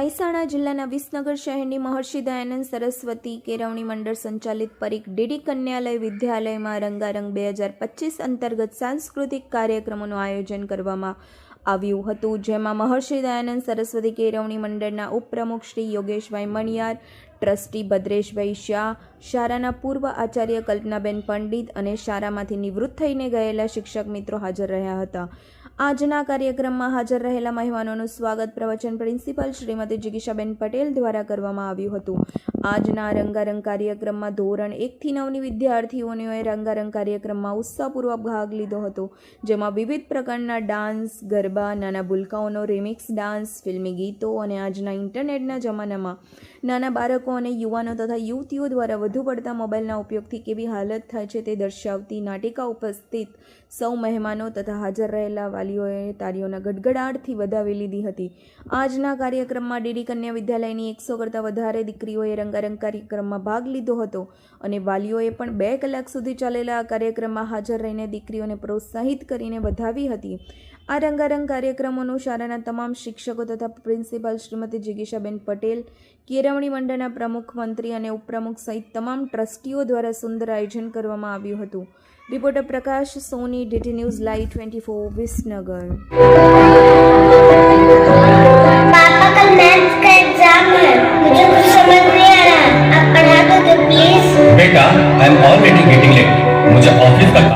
મહેસાણા જિલ્લાના વિસનગર શહેરની મહર્ષિ દયાનંદ સરસ્વતી કેળવણી મંડળ સંચાલિત પરીખ ડીડી કન્યાલય વિદ્યાલયમાં રંગારંગ બે હજાર પચીસ અંતર્ગત સાંસ્કૃતિક કાર્યક્રમોનું આયોજન કરવામાં આવ્યું હતું, જેમાં મહર્ષિ દયાનંદ સરસ્વતી કેળવણી મંડળના ઉપપ્રમુખ શ્રી યોગેશભાઈ મણિયાર, ટ્રસ્ટી ભદ્રેશભાઈ શાહ, શાળાના પૂર્વ આચાર્ય કલ્પનાબેન પંડિત અને શાળામાંથી નિવૃત્ત થઈને ગયેલા શિક્ષક મિત્રો હાજર રહ્યા હતા. આજના કાર્યક્રમમાં હાજર રહેલા મહેમાનોનું સ્વાગત પ્રવચન પ્રિન્સિપલ શ્રીમતી જિગીશાબેન પટેલ દ્વારા કરવામાં આવ્યું હતું. આજના રંગારંગ કાર્યક્રમમાં ધોરણ એકથી નવની વિદ્યાર્થીઓને રંગારંગ કાર્યક્રમમાં ઉત્સાહપૂર્વક ભાગ લીધો હતો, જેમાં વિવિધ પ્રકારના ડાન્સ, ગરબા, નાના ભૂલકાઓનો રિમિક્સ ડાન્સ, ફિલ્મી ગીતો અને આજના ઇન્ટરનેટના જમાનામાં નાના બાળકો અને યુવાનો તથા યુવતીઓ દ્વારા વધુ પડતા મોબાઈલના ઉપયોગથી કેવી હાલત થાય છે તે દર્શાવતી નાટિકા ઉપસ્થિત સૌ મહેમાનો તથા હાજર રહેલા વાલીઓએ તારીઓના ગડગડાટથી વધાવી લીધી હતી. આજના કાર્યક્રમમાં ડીડી કન્યા વિદ્યાલયની એકસો કરતાં વધારે દીકરીઓએ રંગારંગ કાર્યક્રમમાં ભાગ લીધો હતો અને વાલીઓએ પણ બે કલાક સુધી ચાલેલા આ કાર્યક્રમમાં હાજર રહીને દીકરીઓને પ્રોત્સાહિત કરીને વધાવી હતી. આ રંગારંગ કાર્યક્રમોનું શાળાના તમામ શિક્ષકો તથા પ્રિન્સિપાલ શ્રીમતી જિગીશાબેન પટેલ, કેળવણી મંડળના પ્રમુખ મંત્રી અને ઉપપ્રમુખ સહિત તમામ ટ્રસ્ટીઓ દ્વારા સુંદર આયોજન કરવામાં આવ્યું હતું. Reporter Prakash, Soni, DT news live twenty four Visnagar. I am already getting late मुझे ऑफिस का काम